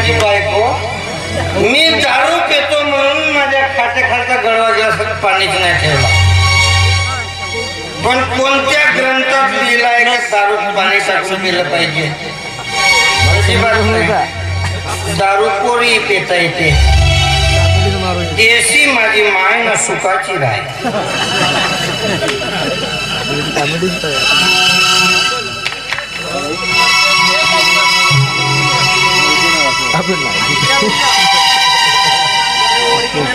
माझी बायको. मी दारू पितो म्हणून माझ्या खात्या खालचा गळवा गेला पाणीच नाही ठेवला. पण कोणत्या ग्रंथात लिहिला आहे की दारू पाणी टाकून गेलं पाहिजे? दारू कोरी पेता येते. देशी माझी माय ना सुखाची राय.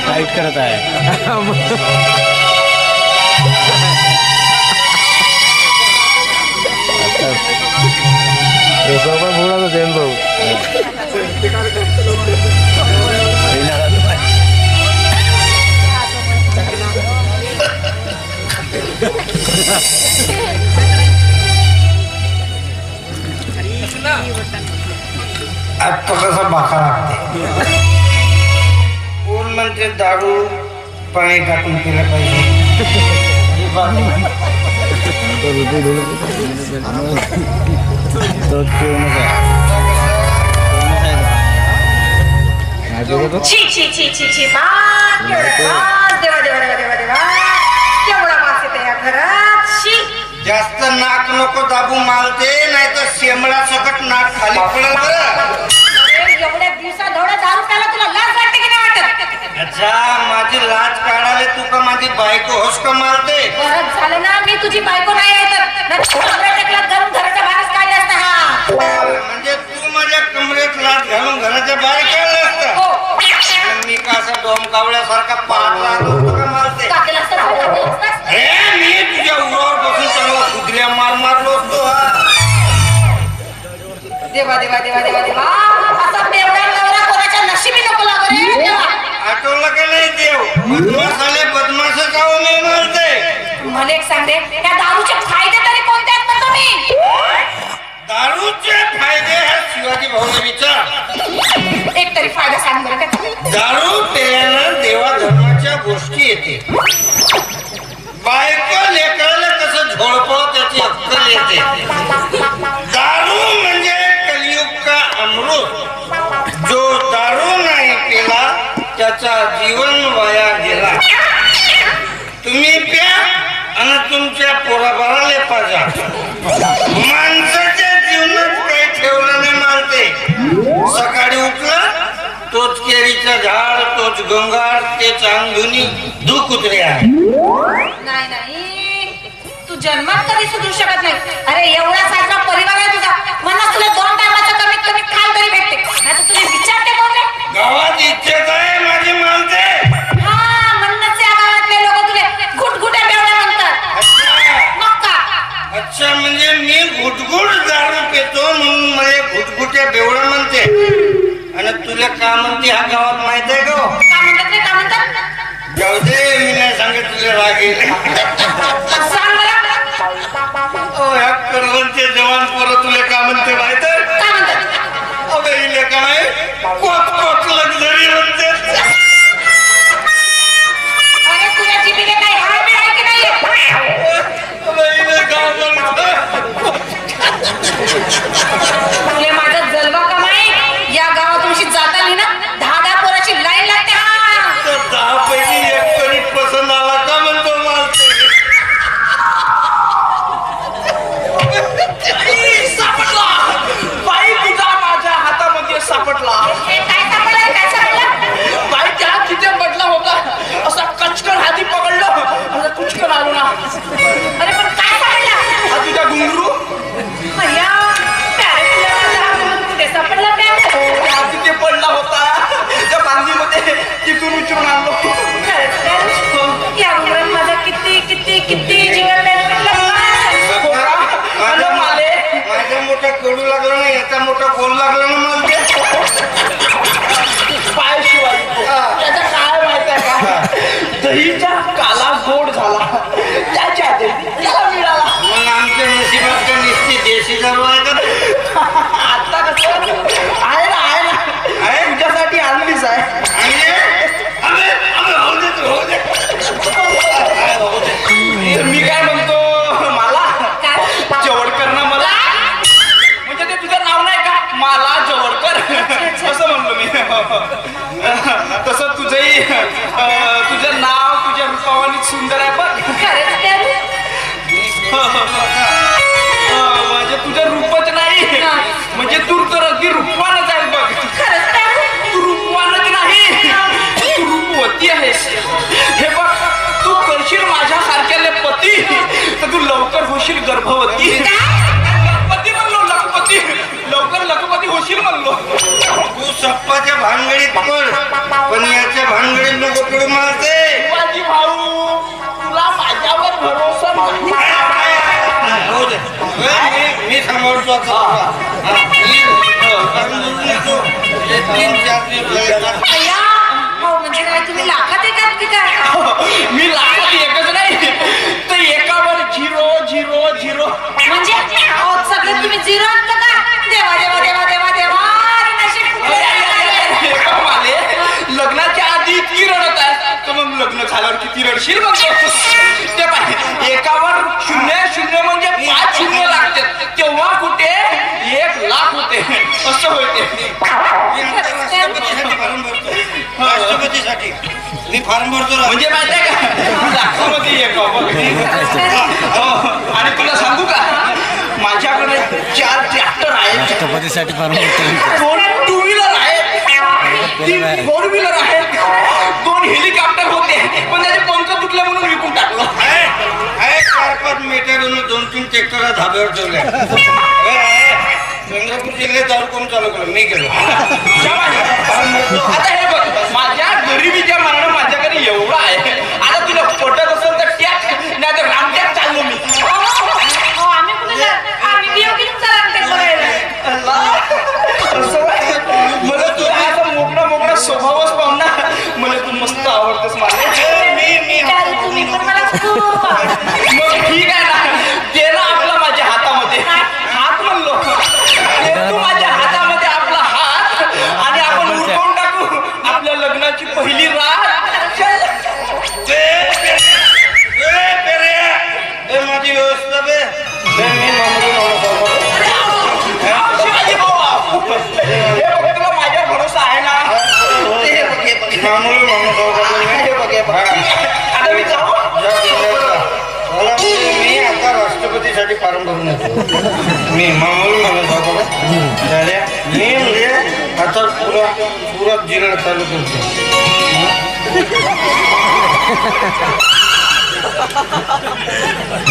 टाईट करत आहे आता कसा बाका लागते कोण म्हणते दारू पाणी टाकून पिलं पाहिजे तो पूर्णच आहे छी छी छी छी छी मा केवढा देवा देवा देवा देवा देवा. केवढा वास येते या घरात शी. जास्त नाक दाबू मालते नाही तर शेमळा सकट नाक खाली पडेल बरं. अरे, एवढ्या दिवसा धोड्या दारू प्याला तुला लाज वाटते की नाही वाटत? अच्छा माझी लाज काढाले तू का माझी बायको होस का मारते? बरं झालं ना मी तुझी बायको नाही आहे तर. घालून घराच्या बाहेरच काढले असता हा. म्हणजे तू माझ्या कमरेत लाच घालून घराच्या बाहेर काढलं असतं. हो. मी का असं डोमकावल्यासारखा पाहत राहत होतो का मारते. काढलेलं असतं काढलेलं असतं. अरे मी तुझ्या उरावर बसून चांगला कुत्र्या मार मारलो असतो हा. देवा देवा देवा देवा देवा. असा बेवडा नवरा कोणाच्या नशिबी नको लागो रे. देवा. आठवलं का नाही देव? बदमाश आले बदमाशच आहो मी मारते. मला एक सांग रे या दारूचे फायदे तरी कोणते आहेत दारूचे फायदे दारू पेल्यानं देवा धर्माच्या गोष्टी येते. तोच गंगार तेच अंगुनी दु कुत्रे आहे नाही नाही. तू जन्मात कधी सुधरू शकत नाही. अरे एवढा साजरा परिवार आहे तुझा. म्हणून तुला दोन टायमाचा कमीत कमी खाल तरी भेटते. नाही तर तुला विचारते कोण? गावात आहे माझी हा म्हणतात. अच्छा. म्हणजे मी घुटघुट दारू पितो म्हणून मला घुटघुट्या बेवडं म्हणते. आणि तुला का म्हणते हा गावात माहीत आहे का करवंचे जवान पोरं तुला का म्हणते? कडू लागला ना याचा मोठा गोल लागला ना मला. पाय शिवाय. त्याचा काय माहीत आहे का? दहीचा काला गोड झाला. त्याच्या लखपती म्हणलो लखपती. लवकर लखपती होशील म्हणलो. तू सप्पाच्या भानगडीत पण याच्या भानगडीत नको पडू मारते माझी भाऊ तुला माझ्यावर भरोसा नाही. होऊ दे. ए, मी- मी सांभाळतो आता. हा, मी, हो, कारण बोलू नको. हे तीन चार दिवस झाले. अय्या हो म्हणजे काय तुम्ही लाखात येतात की काय? मी लाखात एकच झिरो झिरो. म्हणजे? अहो, सगळे तुम्ही झिरो आणता का? देवा देवा देवा देवा देवा. अरे नशीब कुठलं माले लग्नाच्या आधी इतकी रडत आहे. तर मग लग्न झाल्यावर किती रडशील मग? ते पाहिजे. एकावर शून्य शून्य म्हणजे पाच शून्य लागतात तेव्हा कुठे? एक लाख होते. असं होते. मी राष्ट्रपतीसाठी. फॉर्म भरतो राष्ट्रपतीसाठी मी फॉर्म भरतो म्हणजे माहिती आहे का? हो. आणि तुला सांगू का? माझ्याकडे चार ट्रॅक्टर आहेत. राष्ट्रपतीसाठी फार मोठं दोन टू व्हीलर आहेत तीन फोर व्हीलर आहेत. दोन हेलिकॉप्टर होते. पण त्याचे पंख तुटले म्हणून विकून टाकलं. आहे आहे चार पाच मीटर दोन तीन ट्रॅक्टर धाब्यावर ठेवल्या आहे. चंद्रपूर जिल्ह्यात दारू कोण चालू केलं. मी केलं आता हे बघ माझ्या गरिबीच्या मनानं माझ्याकडे एवढं आहे. आता तुला पटत असेल तर टॅक्स नाही तर रामटॅक चाललो मी. हो. असं आहे. मला तुझा असा मोकळा मोकळा स्वभावच पाहून ना मला तू मस्त आवडतेस मला मी मी तुम्ही पण मला मामूली माणूस का तुम्ही? हे आता मी जाऊ जा मी आता राष्ट्रपतीसाठी फॉर्म भरून येतो मी मामूली माणूस बघा. झाल्या? मी म्हणजे आता पुरा पुरा जिल्हा चालू करतो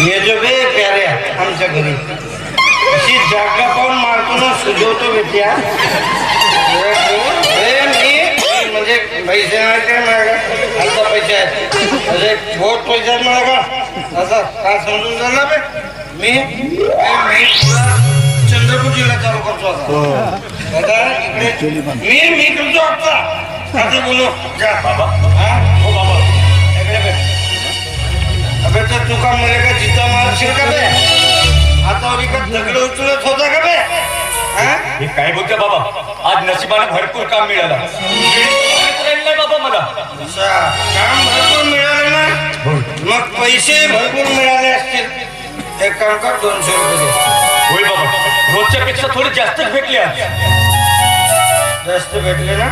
ये जो बे प्यारे आमच्या घरी अशी जागा पाहून मारतो ना सुजवतो बेट्या म्हणजे पैसे नाही काय माझ्याकडे आता पैसे आहेत. अरे बहुत पैसे आहेत माझ्याकडे असं काय समजून झालं बे? मी मी पुरा चंद्रपूर जिल्हा चालू करतो आता. दादा, इकडे मी मी तुमचं आता आता बोलो. जा. बाबा. हा? हो बाबा. इकडे बे. अबे तर तुका मला का जिता मारशील का बे? हातावर इकडे दगड उचलत होता का बे? हा? हे काय बोलते बाबा? आज नशिबाने भरपूर काम मिळालं. नाही बाबा मला. अच्छा काम भरपूर मिळाले ना मग पैसे भरपूर मिळाले असतील. एक काम कर दोनशे रुपये दे. होय बाबा. रोजच्या पेक्षा थोडे जास्तच भेटले आज. जास्त भेटले ना?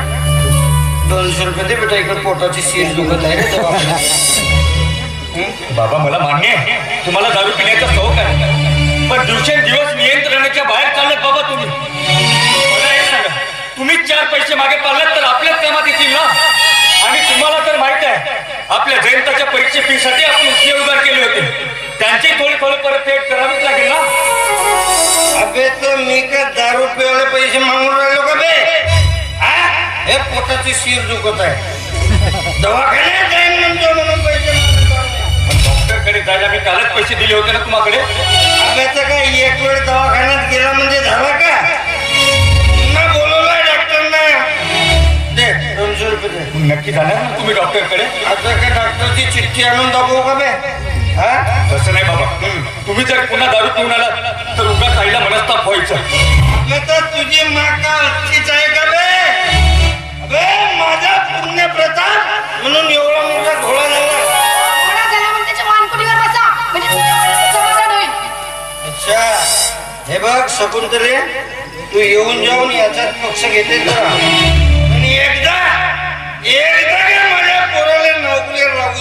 दोनशे रुपये दे बेटा इकडे पोटाची सीर दुखत आहे रे? बाबा मला मान्य आहे. तुम्हाला दारू पिण्याचा शौक आहे. पण दिवसेंदिवस नियंत्रणाच्या बाहेर चालत बाबा तुम्ही. तुम्ही चार पैसे मागे पाडलात तर आपल्याच कामात येतील ना? आणि तुम्हाला तर माहीत आहे आपल्या जयंताच्या परीक्षे फीसाठी आपण उसने उधार केले होते. त्यांची थोडी थोडी परतफेड करावीच लागेल ना? अबे तर मी का दारू पिवाले पैसे मागून राहिलो का बे? हा? पोटाची सीर दुखत आहे. दवाखान्यात जाईन म्हणतो म्हणून पैसे डॉक्टरकडे जायला मी कालच पैसे दिले होते ना तुम्हाकडे? अबे तर काय एक वेळ दवाखान्यात गेला म्हणजे झाला का? नक्की जाणार ना तुम्ही डॉक्टरकडे? आता काय डॉक्टरची चिठ्ठी आणून दाखवू का बे हा? तसं नाही बाबा. तुम्ही जर पुन्हा दारू पिऊन आलात तर उगाच आईला मनस्ताप व्हायचं. तर तुझी माका हत्तीच आहे का बे? अबे माझा पुण्य प्रताप म्हणून एवढा मोठा घोडा झाला. घोडा झाला म्हणून त्याच्या मानकुडीवर बसा. म्हणजे समाधान होईल अच्छा. हे बघ शकुंतले तू येऊन जाऊन याच्यात पक्ष घेते जरा आणि एकदा एकदा काय माझ्या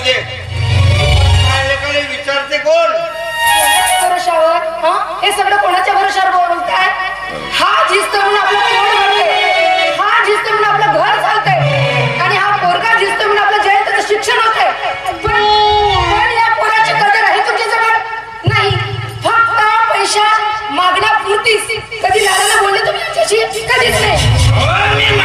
दे काय लेकाले विचारते कोण? कोणाच्या भरोशावर हा? हे सगळं कोणाच्या भरोशावर बोलताय हा झिस्त म्हणून आपलं पोट भरते हा झिस्त म्हणून आपलं घर चालतंय. आणि हा पोरगा झिस्त म्हणून आपलं जयंतचं शिक्षण होतंय. पण पण या पोराची कदर आहे तुमच्याजवळ नाही. फक्त पैसा मागण्यापुरतीच. कधी लाडाला बोलले तुम्ही याच्याशी कधीच नाही.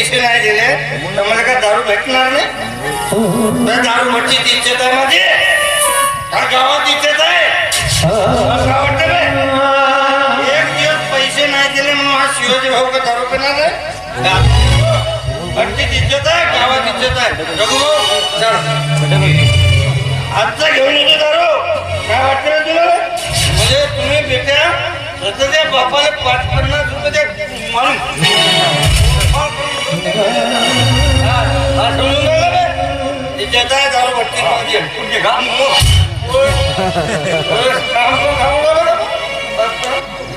पैसे नाही दिले तर मला काय दारू भेटणार नाही? तर दारू भट्टी इच्छित आहे माझी. गावात इच्छित आहे. एक दिवस पैसे नाही दिले म्हणून हा शिवाजी भाऊ का दारू पिणार आहे? भट्टीत इज्जत आहे गावात इज्जत आहे. रघु चल. आजचा घेऊन येतो दारू. काय वाटतं तुला? तुम्हाला म्हणजे तुम्ही बेट्या स्वतःच्या बापाला पाच पन्नास रुपये द्या. म्हणून.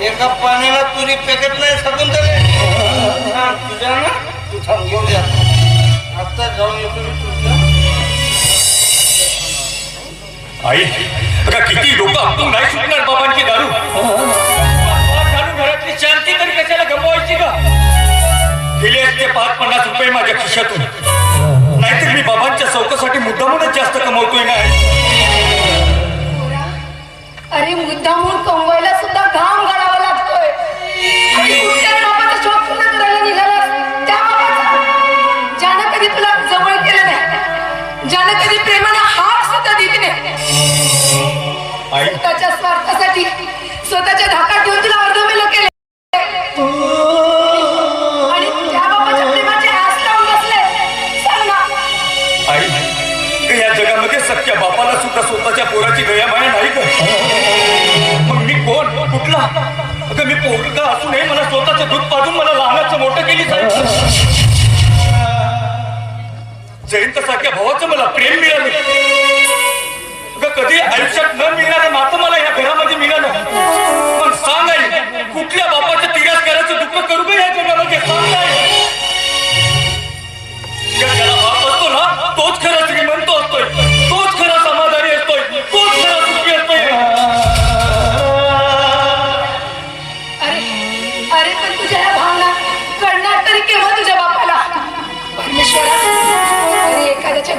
एका पाण्याला तुरी पेकत नाही सकून तरी तुझ्या ना तू थांब घेऊन द्या आता जाऊन येतो मी तुझ्या आई किती लोक आपण नाही सुटणार बाबांची दारू. गेले असते पाच पन्नास रुपये माझ्या खिशातून. नाहीतर मी बाबांच्या चौकासाठी मुद्दामूनच जास्त कमवतोय ना. अरे मुद्दामून कमवायला सुद्धा घाम गाळावा लागतोय. गाईचं दूध पाजून मला लहानाचं मोठं केली जयंत सारख्या भावाचं मला प्रेम मिळालं. कधी आयुष्यात न मिळणारं नातं मला या घरामध्ये मिळालं. पण सांग आई कुठल्या बापाच्या करायचं दुःख करू का या जगामध्ये? सांग आई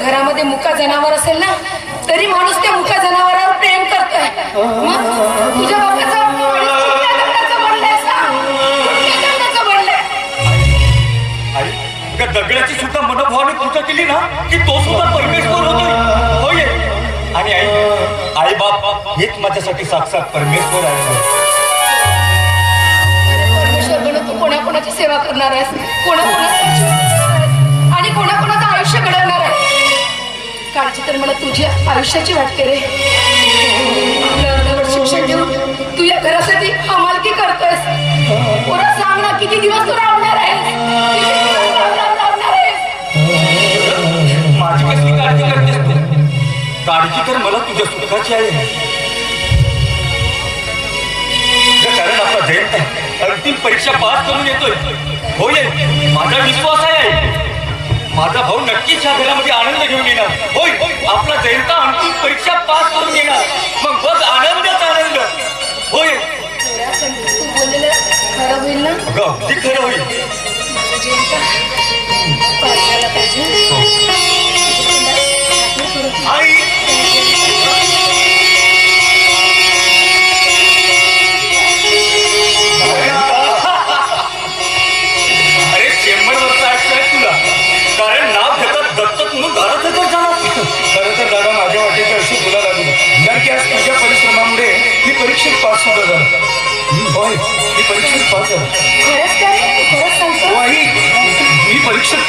घरामध्ये मुका जनावर असेल ना तरी माणूस त्या मुका जनावरावर प्रेम करतोय. मग तुझ्या दगडाचं सुद्धा मनभावाने पूजा केली ना की तो सुद्धा परमेश्वर होतोय. आणि आई आई बाप हेच माझ्यासाठी साक्षात परमेश्वर आहे. परमेश्वर बनून तू कोणाकोणाची सेवा करणार आहेस? कोणाकोणाची? काळजी तर मला तुझ्या आयुष्याची वाटते रे. शिक्षण घेऊन तू या घरासाठी हमालकी करतोयस. पुरा सांग ना किती दिवस तू राहणार आहे माझी कसली काळजी करतेस तू? काळजी तर मला तुझ्या सुखाची आहे. कारण आपला जयंत अंतिम परीक्षा पास करून येतोय. होय माझा विश्वास आहे. माझा भाऊ नक्कीच या घरामध्ये आनंद घेऊन येणार. होय आपला जयंता आणखी परीक्षा पास करून येणार. मग बस आनंदच आनंद. होय. तू बोललेलं खरं होईल ना अगदी खरं होईल. माझं पाहिजे आई.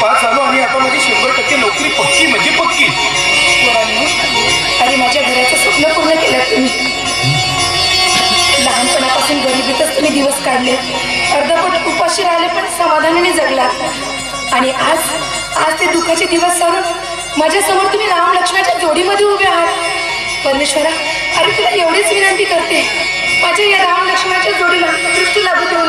पास झालो आणि आता माझी शंभर टक्के नोकरी पक्की म्हणजे पक्की. आणि माझ्या घराचं स्वप्न पूर्ण केलं तुम्ही. लहानपणापासून गरिबीतच तुम्ही दिवस काढले. अर्धपट उपाशी राहिले पण समाधानाने जगला आणि आज आज ते दुःखाचे दिवस सांगून माझ्यासमोर तुम्ही राम लक्ष्मणाच्या जोडीमध्ये उभे आहात. परमेश्वरा अरे तुला एवढीच विनंती करते. माझ्या या राम लक्ष्मणाच्या जोडीला दृष्टी लागू देऊ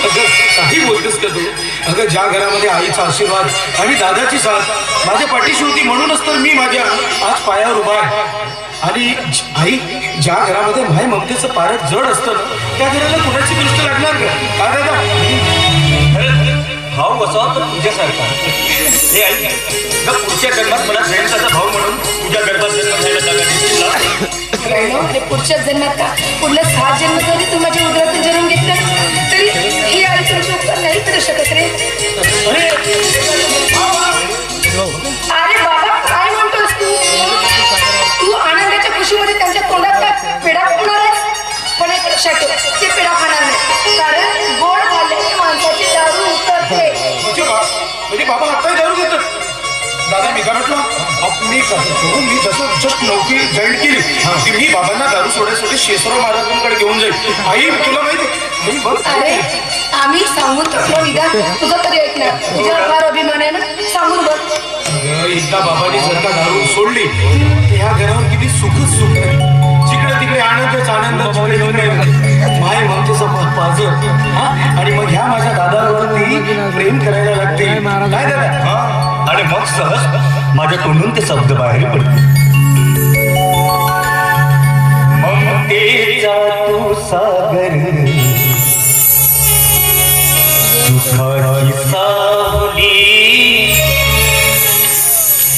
अगं काही बोलतेस का तू? अगं ज्या घरामध्ये आईचा आशीर्वाद आणि दादाची साथ माझ्या पाठीशी होती म्हणूनच तर मी माझ्या आज पायावर उभा आहे. आणि आई ज्या घरामध्ये माय ममतेचं पारत जड असतं त्या घराला कुणाची दृष्ट लागणार का दादा? भाऊ असावा तर तुझ्यासारखा. हे आई पुढच्या जन्मात मला जयंताचा भाऊ म्हणून तुझ्या गर्भात जन्म घ्यायला जागा देशील ना? आणि पुढच्या जन्मात का? पुढल्या सात जन्म जरी तू माझ्या उदरातून जन्म घेतला तरी ही आई तुमचे उपकार नाही करू शकत रे. अरे! बाबा काय म्हणतोस तू? तू आनंदाच्या खुशीमध्ये त्यांच्या तोंडात पेढा आहेस पण एक लक्षात ठेव ते पेढा खाणार नाही. कारण मी कसं करू? मी जसं जस्ट नोकरी जॉईन केली. की मी बाबांना दारू सोडायसाठी शेषराव महाराजांकडे घेऊन जाईल. आई तुला माहिती मी बघ. अरे आम्ही सांगून निदान तुझं तरी ऐकणार? फार अभिमान आहे ना? सांगून बघ. अगं, एकदा बाबांनी जर का दारू सोडली. ह्या घरावर किती सुखच सुख आहे. जिकडे तिकडे आनंदच आनंद जिकडे तिकडे माय ममतेचा पा- पाजर हा? आणि मग ह्या माझ्या दादावरती प्रेम करायला लागते काय दादा? हा? आणि मग सहज. माझ्या तोंडून ते शब्द बाहेर पडले. ममतेचा तू सागर. सुखाची सावली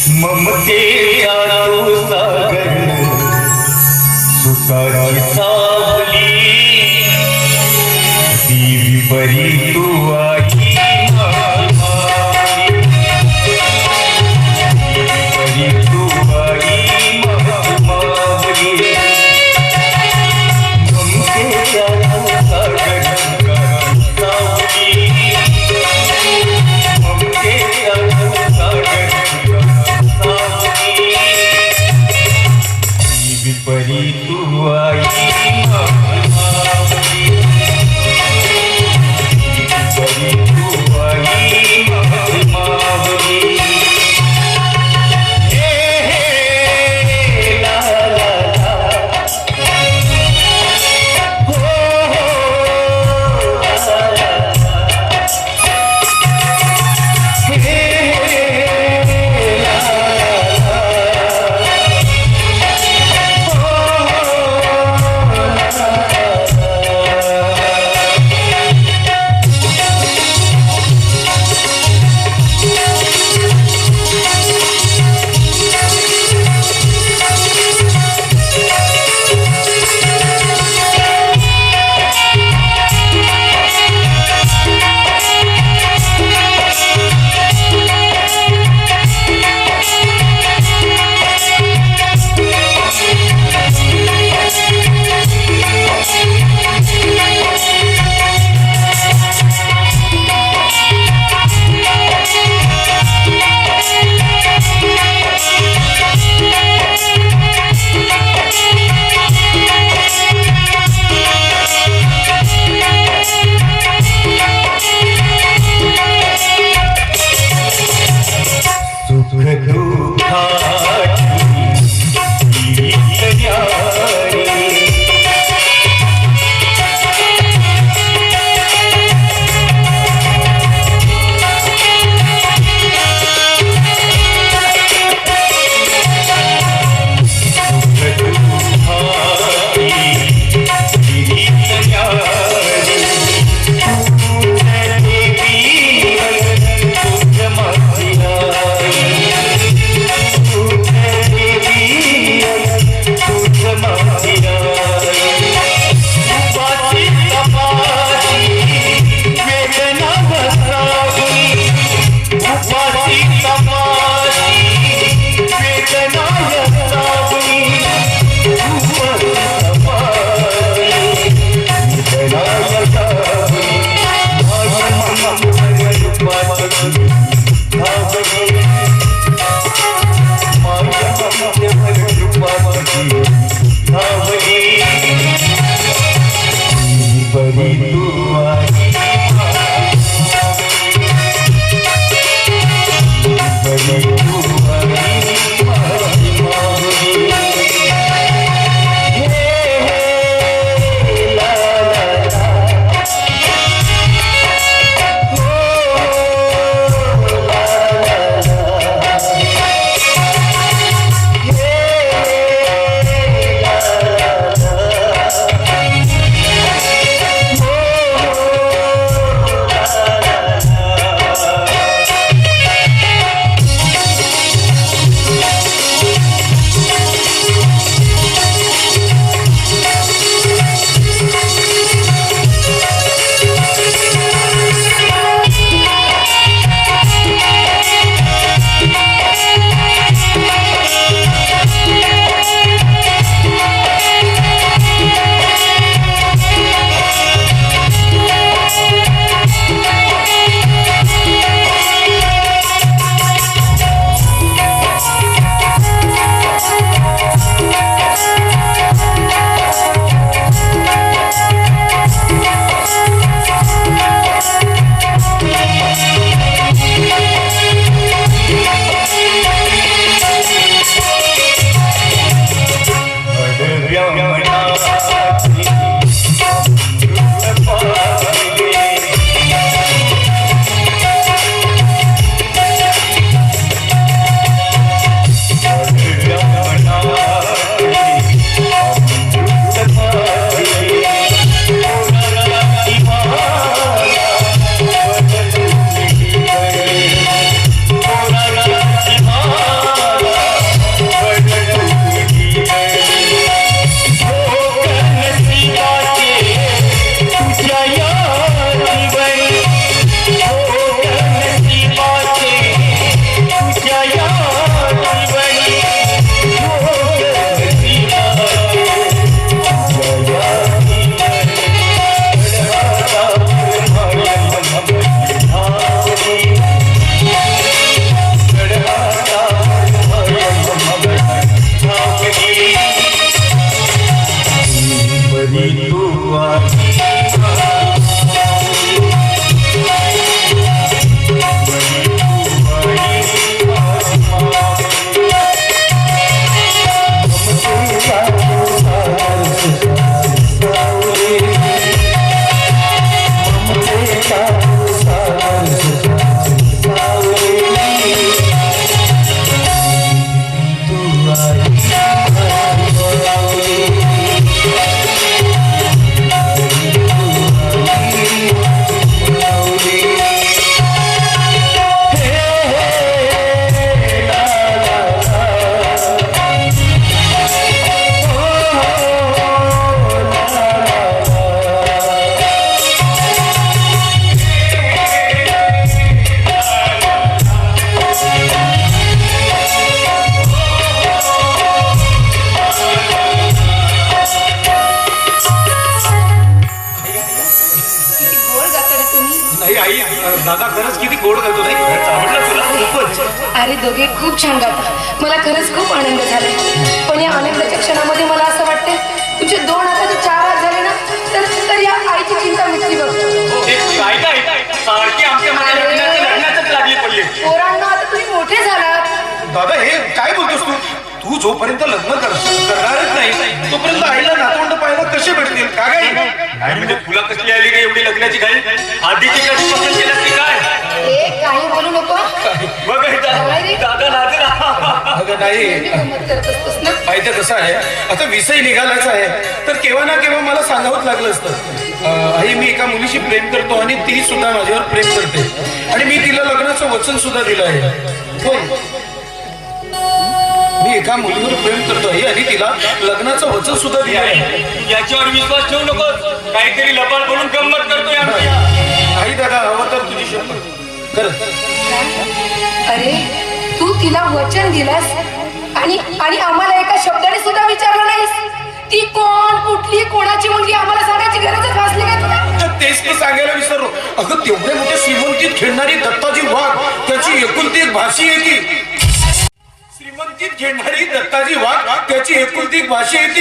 ममतेचा तू सागर. सुखाची सावली देवी परी तू आई जोपर्यंत लग्न कर करणारच नाही तोपर्यंत आईला नातवंड पाहायला कसे भेटतील? का काय नाही म्हणजे तुला कसली आली रे एवढी लग्नाची घाई? आधीची कधी पसंत केलं की काय? काही बोलू नको. बघ दादा नाचला अगं नाही नेहमी गंमत करत असतोस ना माहिती कसं आहे? आता विषय निघालाच आहे. तर केव्हा ना केव्हा मला सांगावंच लागलं असतं. आई मी एका मुलीशी प्रेम करतो आणि ती सुद्धा माझ्यावर प्रेम करते. आणि मी तिला लग्नाचं वचन सुद्धा दिलं आहे. हो मी एका मुलीवर प्रेम करतो आहे आणि तिला लग्नाचं वचन सुद्धा दिलं आहे याच्यावर विश्वास ठेवू नकोस. काहीतरी लबाड बोलून गंमत करतोय नाही दादा हवं तर तुझी शपथ. खरंच अरे तू तिला वचन दिलंस आणि आणि आम्हाला एका शब्दाने सुद्धा विचारलं नाहीस? ती कोण कुठली कोणाची मुलगी? आम्हाला सांगायची गरजच भासली का तुला? तर तेच तर सांगायला विसरलो. अगं तेवढे मोठे श्रीमंतीत खेळणारी दत्ताजी वाघ त्याची एकुलती एक भाषी आहे ती. श्रीमंतीत खेळणारी दत्ताजी वाघ त्याची एकुलती एक भाषी आहे ती.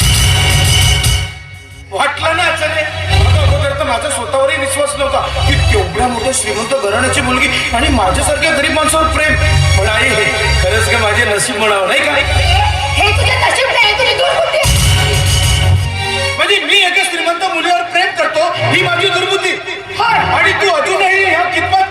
वाटलं ना आचार्य अगं अगोदर तर माझा स्वतःवरही विश्वास नव्हता की तेवढ्या मोठ्या श्रीमंत घराण्याची मुलगी आणि माझ्यासारख्या गरीब माणसावर प्रेम. पण आई खरंच का माझे नशीब म्हणावं नाही का? हे तुझे नशीब नाही तुझी दुर्बुद्धी. म्हणजे मी एका श्रीमंत मुलीवर प्रेम करतो ही माझी दुर्बुद्धी. आणि तू अजूनही ह्या कितपत